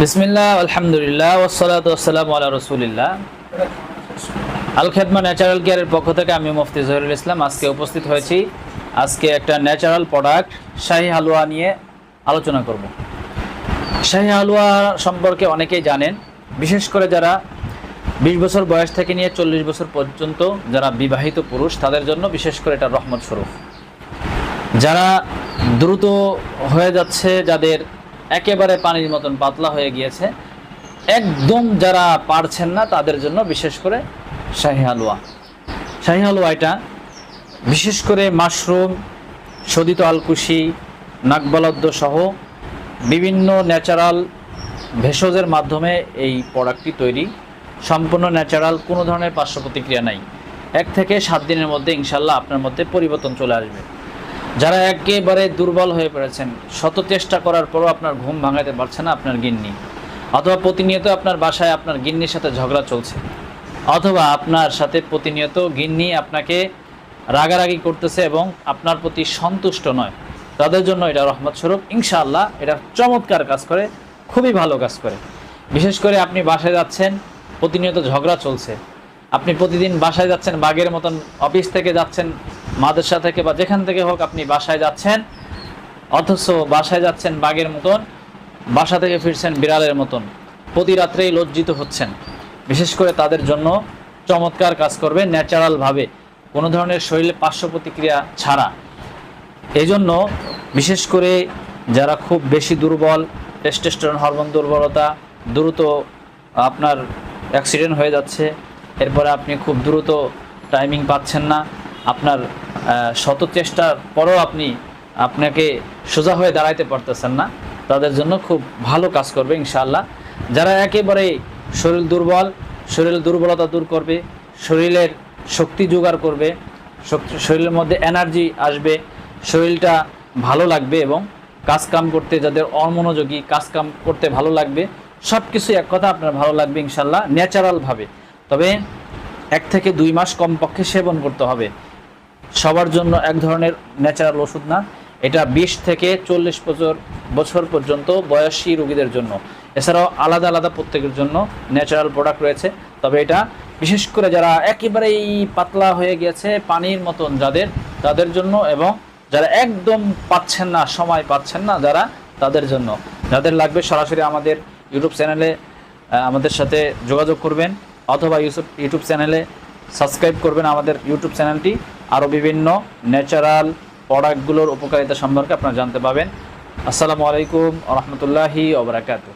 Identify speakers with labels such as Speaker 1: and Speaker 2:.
Speaker 1: বিসমিল্লাহ, আলহামদুলিল্লাহ ওসালাত ওসালাম আল্লাহ রসুলিল্লাহ। আল খেদমা ন্যাচারাল কেয়ারের পক্ষ থেকে আমি মুফতি জহিরুল ইসলাম আজকে উপস্থিত হয়েছি। আজকে একটা ন্যাচারাল প্রোডাক্ট শাহী হালুয়া নিয়ে আলোচনা করব। শাহী হালুয়া সম্পর্কে অনেকেই জানেন, বিশেষ করে যারা বিশ বছর বয়স থেকে নিয়ে চল্লিশ বছর পর্যন্ত যারা বিবাহিত পুরুষ, তাদের জন্য বিশেষ করে এটা রহমত স্বরূপ। যারা দ্রুত হয়ে যাচ্ছে, যাদের একেবারে পানির মতন পাতলা হয়ে গিয়েছে। একদম যারা পারছেন না, তাদের জন্য বিশেষ করে শাহি হালুয়া শাহি হালুয়া এটা বিশেষ করে মাশরুম, শোধিত আলকুশি, নাকবালদ্দ সহ বিভিন্ন ন্যাচারাল ভেষজের মাধ্যমে এই প্রোডাক্টটি তৈরি। সম্পূর্ণ ন্যাচারাল, কোনো ধরনের পার্শ্ব প্রতিক্রিয়া নাই। এক থেকে সাত দিনের মধ্যে ইনশাল্লাহ আপনার মধ্যে পরিবর্তন চলে আসবে। যারা একেবারে দুর্বল হয়ে পড়েছেন শত চেষ্টা করার পরও আপনার ঘুম ভাঙাতে পারছে না আপনার গিন্নি। অথবা প্রতিনিয়ত আপনার বাসায় আপনার গিন্নির সাথে ঝগড়া চলছে। অথবা আপনার সাথে প্রতিনিয়ত গিন্নি আপনাকে রাগারাগি করতেছে এবং আপনার প্রতি সন্তুষ্ট নয়। তাদের জন্য এটা রহমত স্বরূপ। ইনশাআল্লাহ এটা চমৎকার কাজ করে, খুবই ভালো কাজ করে। বিশেষ করে আপনি বাসায় যাচ্ছেন, প্রতিনিয়ত ঝগড়া চলছে। আপনি প্রতিদিন বাসায় যাচ্ছেন, বাঘের মতন অফিস থেকে যাচ্ছেন, মাদ্রাসা থেকে বা যেখান থেকে হোক আপনি বাসায় যাচ্ছেন, অথচ বাসায় যাচ্ছেন বাঘের মতন, বাসা থেকে ফিরছেন বিড়ালের মতন। প্রতি রাত্রেই লজ্জিত হচ্ছেন। বিশেষ করে তাদের জন্য চমৎকার কাজ করবে ন্যাচারালভাবে কোনো ধরনের শরীরে পার্শ্ব প্রতিক্রিয়া ছাড়া। এই জন্য বিশেষ করে যারা খুব বেশি দুর্বল টেস্টেস্টোরন হরমোন দুর্বলতা, দ্রুত আপনার অ্যাক্সিডেন্ট হয়ে যাচ্ছে এরপরে আপনি খুব দ্রুত টাইমিং পাচ্ছেন না। আপনার শত চেষ্টার পরও আপনি আপনাকে সোজা হয়ে দাঁড়াইতে পারতেছেন না। তাদের জন্য খুব ভালো কাজ করবে ইনশাআল্লাহ। যারা একেবারে শরীর দুর্বল শরীর দুর্বলতা দূর করবে, শরীরের শক্তি জোগাড় করবে শরীরের মধ্যে এনার্জি আসবে, শরীরটা ভালো লাগবে এবং কাজ কাম করতে, যাদের অমনোযোগী, কাজ কাম করতে ভালো লাগবে সব কিছু এক কথা আপনার ভালো লাগবে ইনশাল্লাহ ন্যাচারালভাবে তবে এক থেকে দুই মাস কমপক্ষে সেবন করতে হবে। সবার জন্য এক ধরনের ন্যাচারাল ওষুধ না, এটা বিশ থেকে চল্লিশ বছর বছর পর্যন্ত বয়সী রোগীদের জন্য। এছাড়াও আলাদা আলাদা প্রত্যেকের জন্য ন্যাচারাল প্রোডাক্ট রয়েছে। তবে এটা বিশেষ করে যারা একেবারেই পাতলা হয়ে গেছে পানির মতন যাদের, তাদের জন্য এবং যারা একদম পাচ্ছেন না, সময় পাচ্ছেন না, যারা তাদের জন্য। যাদের লাগবে সরাসরি আমাদের ইউটিউব চ্যানেলে আমাদের সাথে যোগাযোগ করবেন। অথবা ইউটিউব ইউটিউব চ্যানেলে সাবস্ক্রাইব করবেন আমাদের ইউটিউব চ্যানেলটি। আরও বিভিন্ন ন্যাচারাল প্রোডাক্টগুলোর উপকারিতা সম্পর্কে আপনারা জানতে পাবেন। আসসালামু আলাইকুম রহমতুল্লাহি ওবরাকাতু